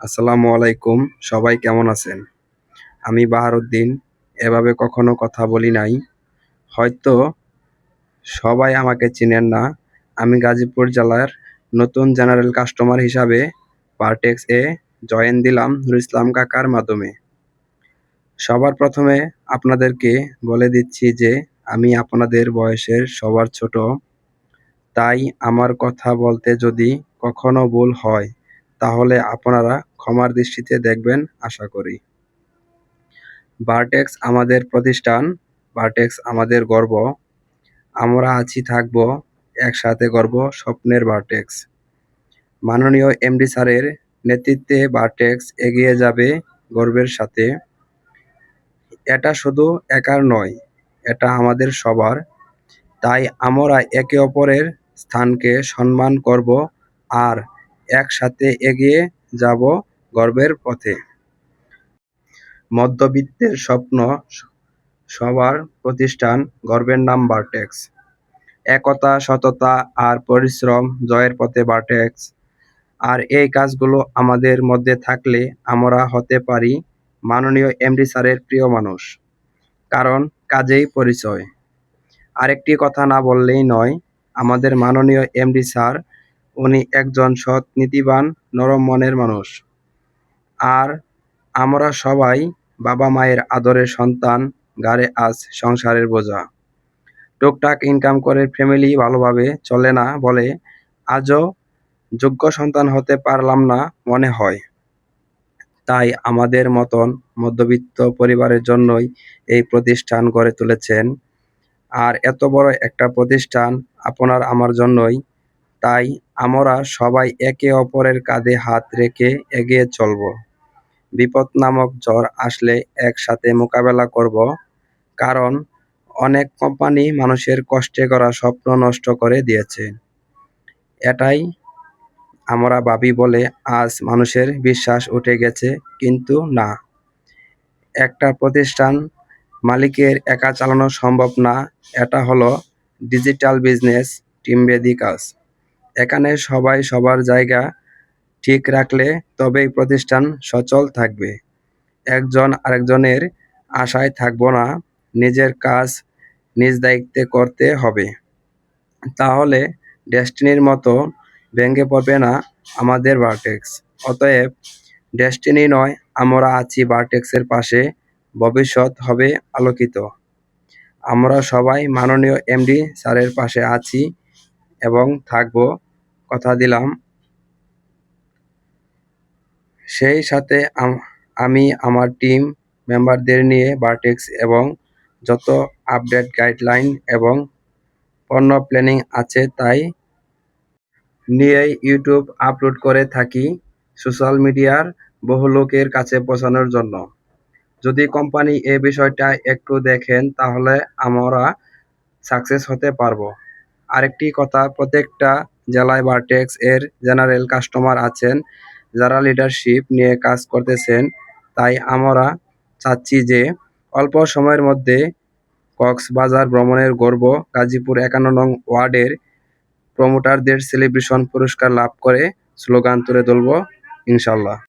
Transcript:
আসসালামু আলাইকুম, সবাই কেমন আছেন? আমি বাহারুদ্দিন, এভাবে কখনো কথা বলি নাই। হয়তো সবাই আমাকে চিনেন না। আমি গাজীপুর জেলার নতুন জেনারেল কাস্টমার হিসাবে পার্টেক্স এ জয়েন দিলাম নুর ইসলাম কাকার মাধ্যমে। সবার প্রথমে আপনাদেরকে বলে দিচ্ছি যে, আমি আপনাদের বয়সের সবার ছোট। তাই আমার কথা বলতে যদি কখনো ভুল হয়, তাহলে আপনারা ক্ষমার দৃষ্টিতে দেখবেন, আশা করি। বারটেক্স আমাদের প্রতিষ্ঠান বারটেক্স আমাদের গর্ব। আমরা আছি, থাকব, একসাথে গর্ব, স্বপ্নের বারটেক্স মাননীয় এমডি স্যারের নেতৃত্বে বারটেক্স এগিয়ে যাবে গর্বের সাথে। এটা শুধু একার নয়, এটা আমাদের সবার। তাই আমরা একে অপরের স্থানকে সম্মান করব আর একসাথে এগিয়ে যাব গর্বের পথে। মধ্যবিত্তের স্বপ্ন সবার প্রতিষ্ঠান, গর্বের নাম বারটেক্স। একতা, সততা আর পরিশ্রম জয়ের পথে বারটেক্স। আর এই কাজগুলো আমাদের মধ্যে থাকলে আমরা হতে পারি মাননীয় এমডি স্যারের প্রিয় মানুষ। কারণ কাজেই পরিচয়। আরেকটি কথা না বললেই নয়, আমাদের মাননীয় এমডি স্যার, উনি একজন সৎ, নীতিবান, নরম মনের মানুষ। আর আমরা সবাই বাবা মায়ের আদরের সন্তান, গাড়ে আজ সংসারের বোঝা। টুকটাক ইনকাম করে ফ্যামিলি ভালোভাবে চলে না বলে আজও যোগ্য সন্তান হতে পারলাম না মনে হয়। তাই আমাদের মতন মধ্যবিত্ত পরিবারের জন্যই এই প্রতিষ্ঠান গড়ে তুলেছেন। আর এত বড় একটা প্রতিষ্ঠান আপনার আমার জন্যই। তাই আমরা সবাই একে অপরের কাঁধে হাত রেখে এগিয়ে চলব। বিপদ নামক ঝড় আসলে একসাথে মোকাবেলা করব, কারণ অনেক কোম্পানি মানুষের কষ্টে করা স্বপ্ন নষ্ট করে দিয়েছে। এটাই আমরা ভাবি বলে আজ মানুষের বিশ্বাস উঠে গেছে, কিন্তু না। একটা প্রতিষ্ঠান মালিকের একা চালানো সম্ভব না, এটা হলো ডিজিটাল বিজনেস টিমবেদি কাজ। এখানে সবাই সবার জায়গা ঠিক রাখলে তবেই প্রতিষ্ঠান সচল থাকবে। একজন আরেকজনের আশায় থাকব না, নিজের কাজ নিজ দায়িত্বে করতে হবে। তাহলে ডেস্টিনির মতো ভেঙে পড়বে না আমাদের বারটেক্স অতএব ডেস্টিনি নয়, আমরা আছি বারটেক্সের পাশে, ভবিষ্যৎ হবে আলোকিত। আমরা সবাই মাননীয় এমডি স্যারের পাশে আছি এবং থাকব, কথা দিলাম। সেই সাথে আমি আমার টিম মেম্বারদের নিয়ে বারটেক্স এবং যত আপডেট গাইডলাইন এবং পণ্য প্ল্যানিং আছে তাই নিয়েই ইউটিউব আপলোড করে থাকি সোশ্যাল মিডিয়ার বহু লোকের কাছে পৌঁছানোর জন্য। যদি কোম্পানি এ বিষয়টা একটু দেখেন তাহলে আমরা সাকসেস হতে পারব। আরেকটি কথা, প্রত্যেকটা জেলায় বারটেক্স এর জেনারেল কাস্টমার আছেন। যারা লিডারশিপ নিয়ে কাজ করতেছেন, তাই আমরা চাচ্ছি যে অল্প সময়ের মধ্যে কক্সবাজার ভ্রমণের গর্ব গাজীপুর একান্ন নং ওয়ার্ডের প্রমোটারদের সেলিব্রেশন পুরস্কার লাভ করে স্লোগান তুলে ধরব ইনশাল্লাহ